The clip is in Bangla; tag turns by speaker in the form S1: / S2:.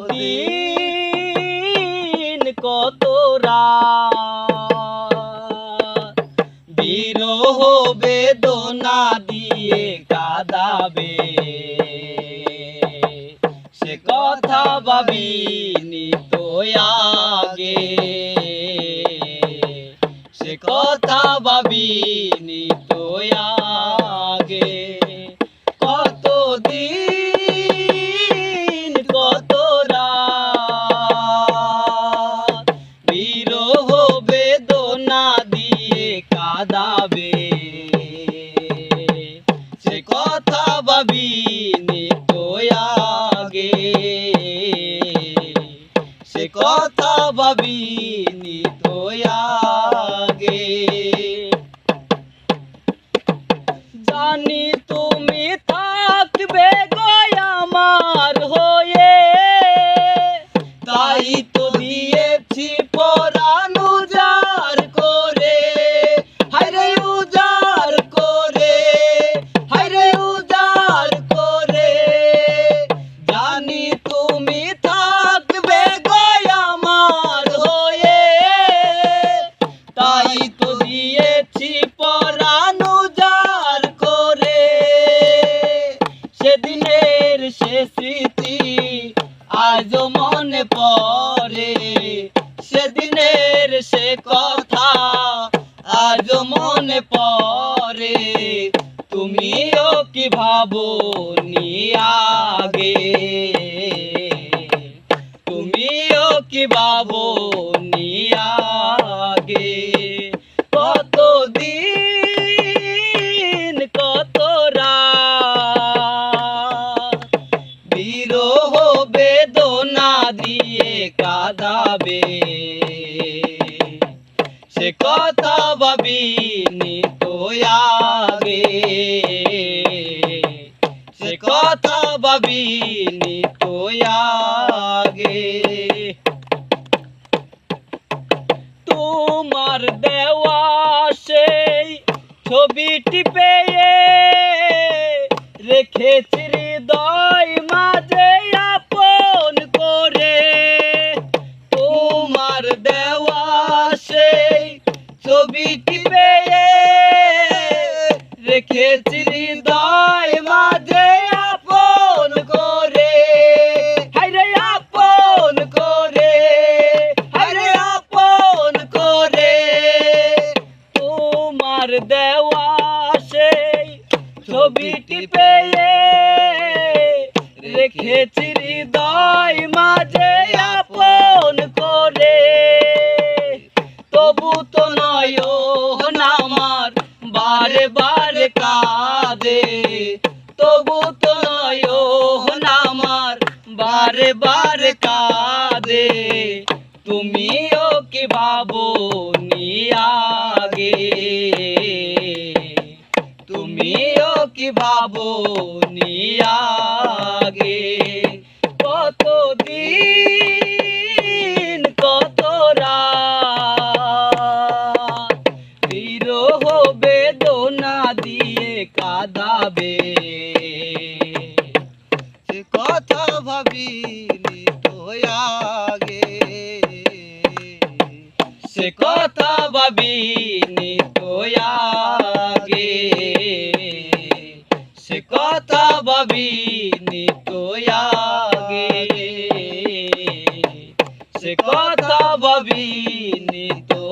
S1: দিন কত বিরহ বেদনা দিয়ে কাঁদাবে। সে কথা ভাবিনি তো সে কথা ভাবিনি কথা ভাবিনি তো আগে। সে কথা ভাবিনি তো আগে। জানি স্মৃতি আজ মনে পড়ে, সেদিনের সে কথা আজ মনে পড়ে। তুমিও কি ভাবো নি আগে? তুমিও কি ভাবো কাঁদাবে সে কথা ভাবিনি তো আগে। সে কথা ভাবিনি তো আগে। তোমার দেওয়া সেই ছবিটি পেয়ে রেখেছি হৃদয়। রেখেছি হৃদয় মাঝে আপন করে। হায়রে আপন করে হায়রে আপন করে। তোমার দেওয়া সেই ছবিটি পেয়ে রেখেছি হৃদয় মাঝে আপন করে। তবু তো নয় আমার বারে বারে কাঁদে তবু তো নয় আমার বারে বারে কাঁদে। তুমিও কি ভাবো আগে? তুমিও কি ভাবো আগে? কত কাঁদাবে সে কথা ভাবিনি তো সে কথা ভাবিনি তো আগে। সে কথা ভাবিনি তো সে কথা ভাবিনি তো